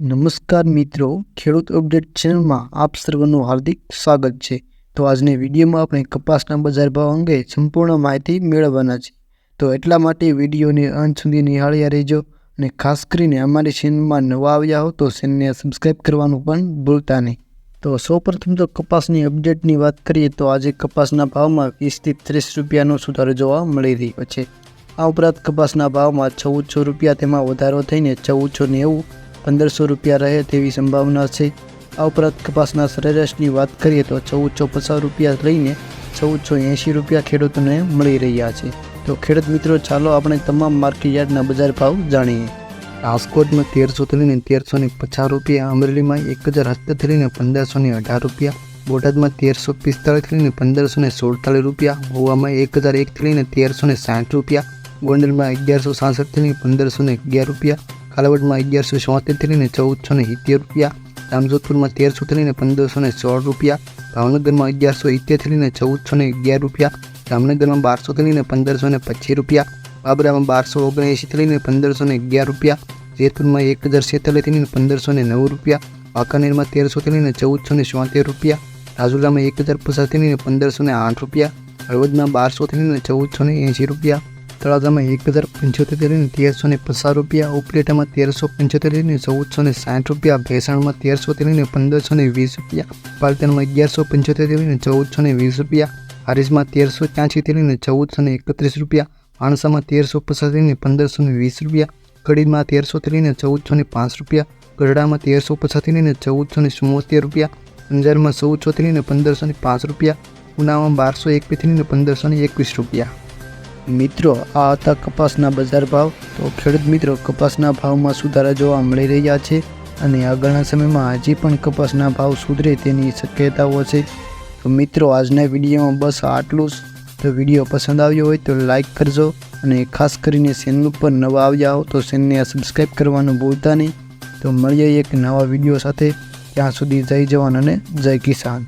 નમસ્કાર મિત્રો, ખેડૂત અપડેટ ચેનલમાં આપ સર્વનું હાર્દિક સ્વાગત છે. તો આજની વિડીયોમાં આપણે કપાસના બજાર ભાવ અંગે સંપૂર્ણ માહિતી મેળવવાના છે. તો એટલા માટે વિડીયોને અંત સુધી નિહાળ્યા રહેજો અને ખાસ કરીને અમારી ચેનલમાં નવા આવ્યા હો તો ચેનલને સબસ્ક્રાઈબ કરવાનું પણ ભૂલતા નહીં. તો સૌપ્રથમ તો કપાસની અપડેટની વાત કરીએ તો આજે કપાસના ભાવમાં વીસથી ત્રીસ રૂપિયાનો સુધારો જોવા મળી રહ્યો છે. આ ઉપરાંત કપાસના ભાવમાં ચૌદસો રૂપિયા તેમાં વધારો થઈને ચૌદસો નેવું પંદરસો રૂપિયા રહે તેવી સંભાવના છે. આ ઉપરાંત કપાસના સરેરાશની વાત કરીએ તો ચૌદસો પચાસ રૂપિયા લઈને ચૌદસો એંશી રૂપિયા ખેડૂતોને મળી રહ્યા છે. તો ખેડૂત મિત્રો, ચાલો આપણે તમામ માર્કેટ યાર્ડના બજાર ભાવ જાણીએ. રાજકોટમાં તેરસોથી લઈને તેરસો ને પચાસ રૂપિયા, અમરેલીમાં એક હજાર સત્તરથી લઈને પંદરસો ને અઢાર રૂપિયા, બોટાદમાં તેરસો પિસ્તાળીસથી લઈને પંદરસો ને સુડતાલીસ રૂપિયા, ગોવામાં એક હજાર એકથી લઈને તેરસો ને સાઠ રૂપિયા, ગોંડલમાં અગિયારસો સાસઠથી લઈને પંદરસો ને અગિયાર રૂપિયા કાલાવડમાં અગિયારસો લઈને ચૌદસો ને સિત્તેર રૂપિયા, જામજોધપુરમાં તેરસો થઈને પંદરસો ને સોળ રૂપિયા, ભાવનગરમાં અગિયારસો ઇત્તેરથી લઈને ચૌદસો ને અગિયાર રૂપિયા, જામનગરમાં બારસો લઈને પંદરસો ને પચીસ રૂપિયા, બાબરામાં બારસો ઓગણએંશીથી લઈને પંદરસો ને અગિયાર રૂપિયા, જેતપુરમાં એક હજાર છેતાલીસથી પંદરસો ને નવ રૂપિયા, વાંકાનેરમાં તેરસો લઈને ચૌદસો ને ચોતેર રૂપિયા, રાજુલામાં એક હજાર પચાસથી પંદરસો ને આઠ રૂપિયા, હળવદમાં બારસો લઈને ચૌદસો ને એંશી રૂપિયા તળાજામાં એક હજાર પંચોતેરની તેરસો ને પચાસ રૂપિયા, ઉપલેટામાં તેરસો પંચોતેરની ચૌદસો ને સાઠ રૂપિયા, ભેસાણમાં તેરસો લઈને પંદરસો ને વીસ રૂપિયા પાલતણમાં અગિયારસો પંચોતેરને ચૌદસો ને વીસ રૂપિયા, હારીજમાં તેરસો ત્યાંશીથી લઈને ચૌદસો ને એકત્રીસ રૂપિયા, માણસામાં તેરસો પચાસથી લઈને પંદરસો ને વીસ રૂપિયા, કડીમાં તેરસોથી લઈને ચૌદસો ને પાંચ રૂપિયા, ગઢડામાં તેરસો પચાસથી લઈને ચૌદસો ને ચુમ્મોતેર રૂપિયા, અંજારમાં ચૌદસો લઈને પંદરસો ને પાંચ રૂપિયા ઉનામાં બારસો એકવીસથી લઈને પંદરસો ને એકવીસ રૂપિયા. મિત્રો, આ હતા કપાસના બજાર ભાવ. તો ખેડૂત મિત્રો, કપાસના ભાવમાં સુધારા જોવા મળી રહ્યા છે અને આગળના સમયમાં હજી પણ કપાસના ભાવ સુધરે તેની શક્યતાઓ છે. તો મિત્રો, આજના વિડીયોમાં બસ આટલું જ. તો વીડિયો પસંદ આવ્યો હોય તો લાઇક કરજો અને ખાસ કરીને ચેનલ ઉપર નવા આવ્યા હો તો ચેનલને સબસ્ક્રાઈબ કરવાનું ભૂલતા નહીં. તો મળીએ એક નવા વીડિયો સાથે. ત્યાં સુધી જય જવાન અને જય કિસાન.